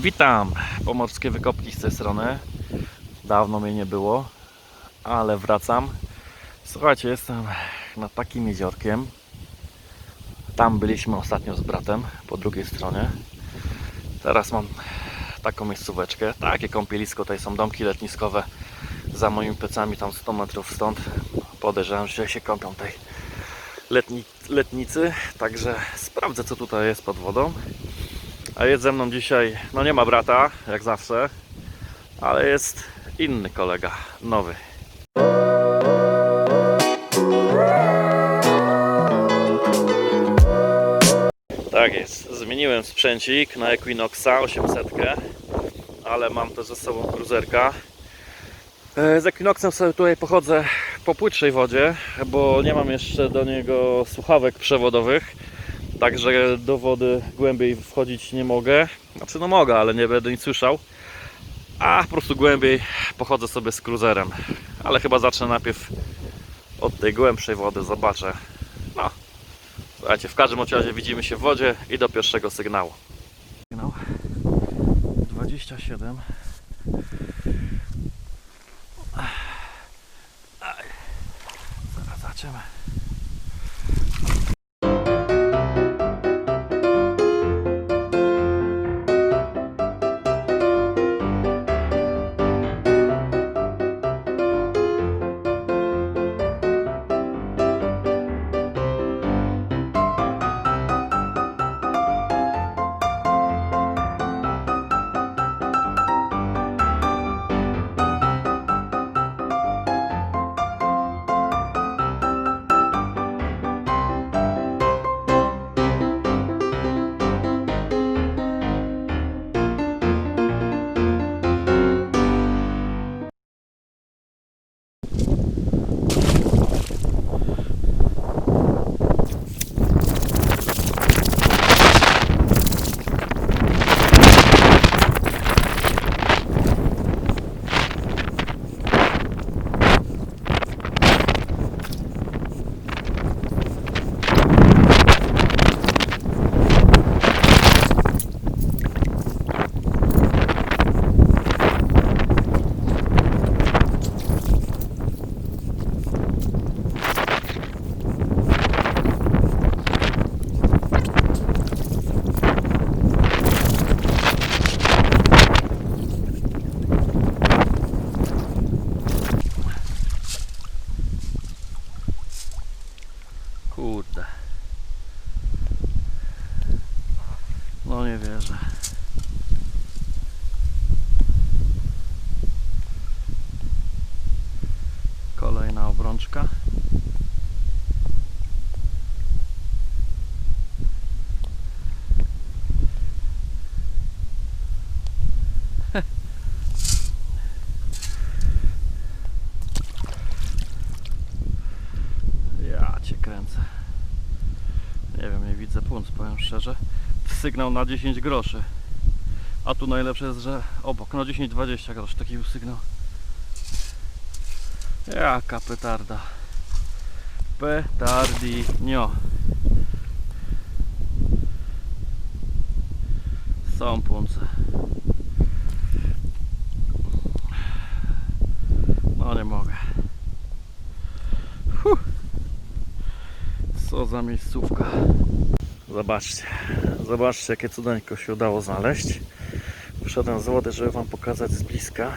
Witam, pomorskie wykopki z tej strony. Dawno mnie nie było, ale wracam. Słuchajcie, jestem nad takim jeziorkiem. Tam byliśmy ostatnio z bratem, po drugiej stronie. Teraz mam taką miejscóweczkę, takie kąpielisko, tutaj są domki letniskowe za moimi plecami, tam 100 metrów stąd. Podejrzewam, że się kąpią tej letni, letnicy, także sprawdzę co tutaj jest pod wodą. A jest ze mną dzisiaj, no nie ma brata, jak zawsze, ale jest inny kolega, nowy. Tak jest, zmieniłem sprzęcik na Equinoxa 800, ale mam też ze sobą cruzerka. E, Z Equinoxem sobie tutaj pochodzę po płytszej wodzie, bo nie mam jeszcze do niego słuchawek przewodowych. Także do wody głębiej wchodzić nie mogę. Znaczy no mogę, ale nie będę nic słyszał. A po prostu głębiej pochodzę sobie z cruzerem. Ale chyba zacznę najpierw od tej głębszej wody, zobaczę. No, słuchajcie, w każdym razie widzimy się w wodzie i do pierwszego sygnału. Sygnał 27. No nie wierzę. Kolejna obrączka. Ja cię kręcę. Nie wiem, nie widzę punc, powiem szczerze. Sygnał na 10 groszy. A tu najlepsze jest, że obok, no 10-20 groszy taki był sygnał. Jaka petarda. Petardinio. Są punce. No nie mogę. Huh. Co za miejscówka. Zobaczcie, zobaczcie jakie cudeńko się udało znaleźć. Wszedłem z wody, żeby Wam pokazać z bliska.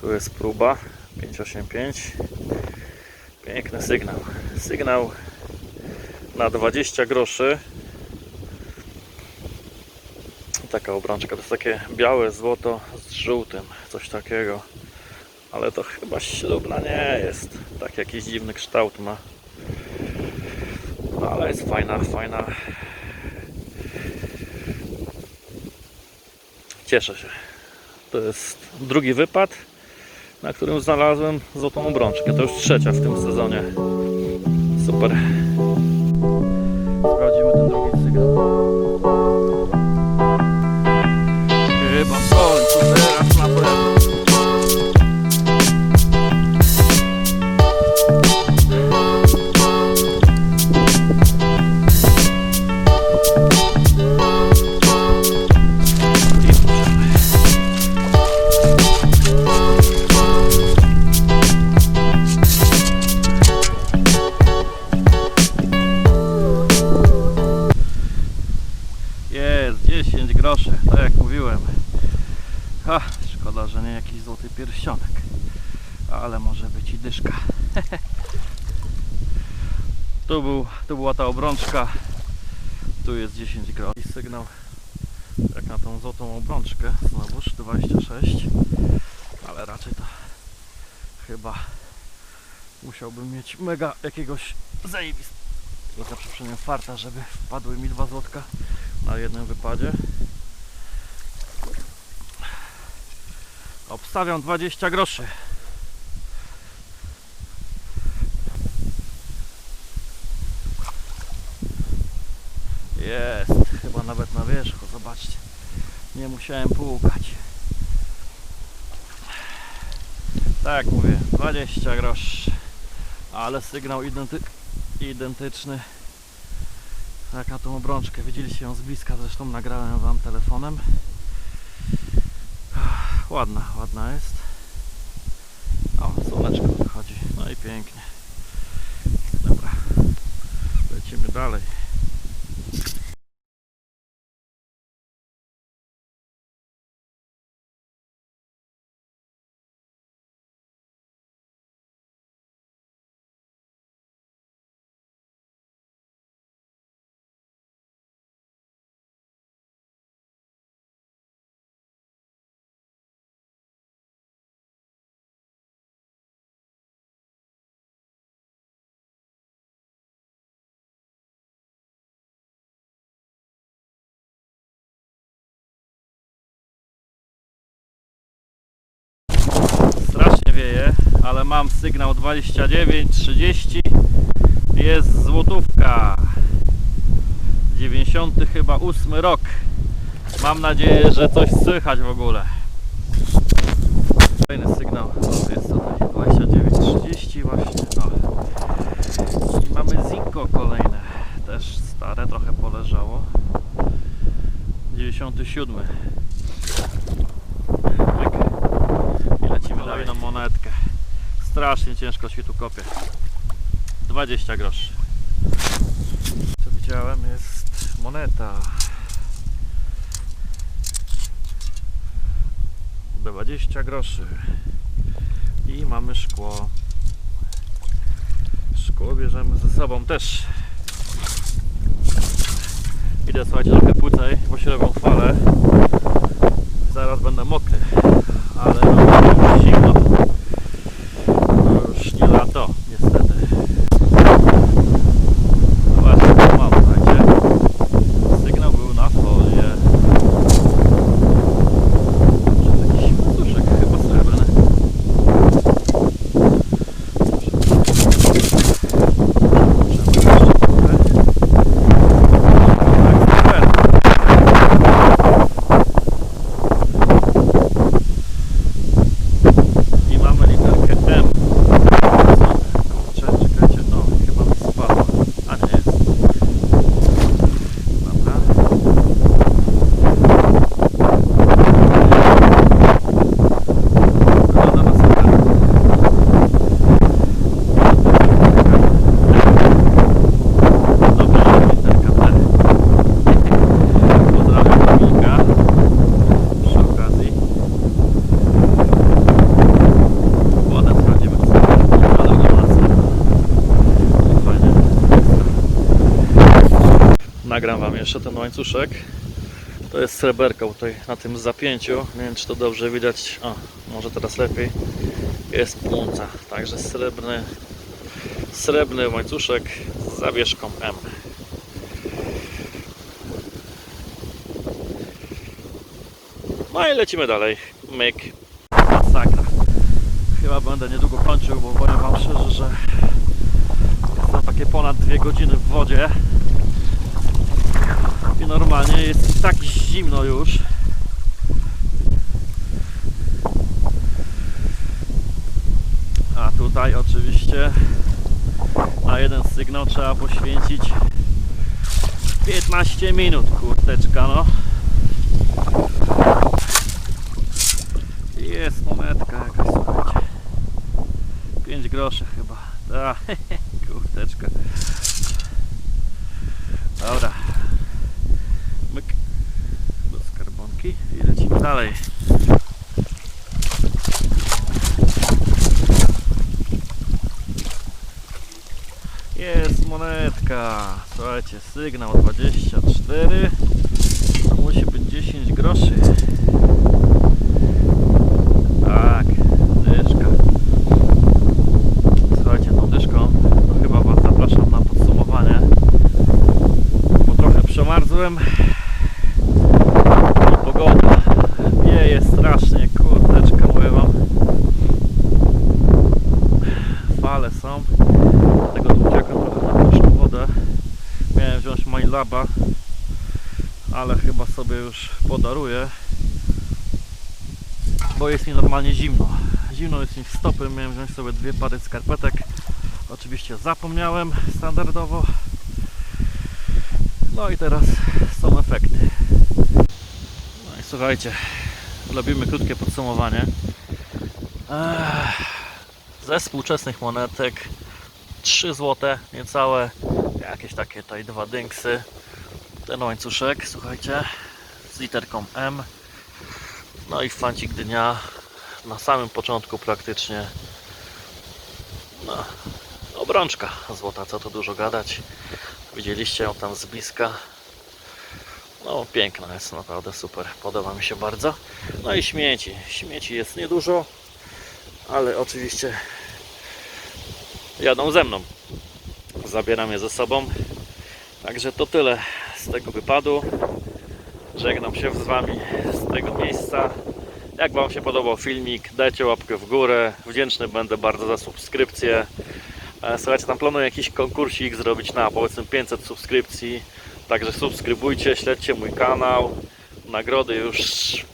Tu jest próba 585. Piękny sygnał. Sygnał na 20 groszy. Taka obrączka, to jest takie białe złoto z żółtym, coś takiego. Ale to chyba ślubna nie jest. Tak jakiś dziwny kształt ma. No, ale jest fajna, fajna. Cieszę się. To jest drugi wypad, na którym znalazłem złotą obrączkę. To już trzecia w tym sezonie. Super. Sprawdzimy ten drugi sygnał. Że nie jakiś złoty pierścionek. Ale może być i dyszka. tu, był, tu była ta obrączka. Tu jest 10 groszy. Sygnał jak na tą złotą obrączkę. Znowuż 26. Ale raczej to chyba musiałbym mieć mega jakiegoś zajebistego za przeproszeniem farta, żeby wpadły mi dwa złotka na jednym wypadzie. Obstawiam 20 groszy. Jest, chyba nawet na wierzchu, zobaczcie. Nie musiałem płukać. Tak mówię, 20 groszy. Ale sygnał identy identyczny jak na tą obrączkę. Widzieliście ją z bliska, zresztą nagrałem wam telefonem. Ładna, ładna jest. O, słoneczko wychodzi. No i pięknie. Dobra. Lecimy dalej. Mam sygnał 29, 30. Jest złotówka. 90 chyba 8 rok. Mam nadzieję, że coś słychać w ogóle. Kolejny sygnał. Jest tutaj 29, 30 właśnie. O. I mamy Zinko kolejne. Też stare, trochę poleżało. 97. Myk. I lecimy dalej na monetkę. Strasznie ciężko się tu kopie. 20 groszy. Co widziałem jest moneta. 20 groszy. I mamy szkło. Szkło bierzemy ze sobą też. Idę słuchajcie trochę płycej, bo się robią fale. Zaraz będę mokry ale no, zimno. To już nie lato, niestety. Zobaczcie, co mam, słuchajcie. Sygnał był na folie. To jest jakiś łańcuszek, chyba srebrny. Możemy jeszcze trochę. Tak, super. I mamy literkę M. Kurczę, czekajcie, no chyba mi spadła. A nie jest. Dobra. Wygląda na super. Dobra, literka T. Pozdrawiam Kamilka. Przy okazji. Ładne sprawdzimy to sobie, ale nie ma co. Fajnie. Nagram wam jeszcze ten łańcuszek. To jest sreberka tutaj na tym zapięciu. Nie wiem czy to dobrze widać. O, może teraz lepiej. Jest punca. Także srebrny, srebrny łańcuszek z zawieszką M. No i lecimy dalej. Myk. Masakra. Chyba będę niedługo kończył, bo powiem Wam szczerze, że jestem takie ponad dwie godziny w wodzie normalnie jest tak zimno już. A tutaj oczywiście na jeden sygnał trzeba poświęcić 15 minut, kurteczka no. Jest monetka jakaś, słuchajcie. 5 groszy chyba. Da, kurteczka. Dobra. Myk. monetki i lecimy dalej. Jest monetka. Słuchajcie, sygnał 24. To musi być 10 groszy. Tak, dyszka. Słuchajcie, tą dyszką to chyba Was zapraszam na podsumowanie. Bo trochę przemarzłem. I pogoda wieje strasznie, kurteczka mówię Wam. Fale są. Dlatego tu uciekłem trochę na proszną wodę. Miałem laba, ale chyba sobie już podaruję. Bo jest mi normalnie zimno. Zimno jest mi w stopy. Miałem wziąć sobie dwie pary skarpetek. Oczywiście zapomniałem standardowo. No i teraz są efekty. No i słuchajcie, robimy krótkie podsumowanie. Ze współczesnych monetek 3 zł niecałe, jakieś takie tutaj dwa dynksy. Ten łańcuszek, słuchajcie, z literką M. No i fancik dnia na samym początku praktycznie. No, obrączka złota, co tu dużo gadać. Widzieliście ją tam z bliska. No, piękna jest, naprawdę super. Podoba mi się bardzo. No i śmieci. Śmieci jest niedużo, ale oczywiście jadą ze mną. Zabieram je ze sobą. Także to tyle z tego wypadu. Żegnam się z Wami z tego miejsca. Jak Wam się podobał filmik, dajcie łapkę w górę. Wdzięczny będę bardzo za subskrypcję. E, Słuchajcie, tam planuję jakiś konkursik zrobić na powiedzmy 500 subskrypcji. Także subskrybujcie, śledźcie mój kanał. Nagrody już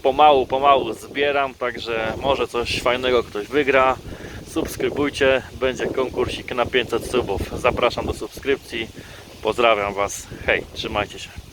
pomału, pomału zbieram, także może coś fajnego ktoś wygra. Subskrybujcie, będzie konkursik na 500 subów. Zapraszam do subskrypcji. Pozdrawiam Was. Hej, trzymajcie się.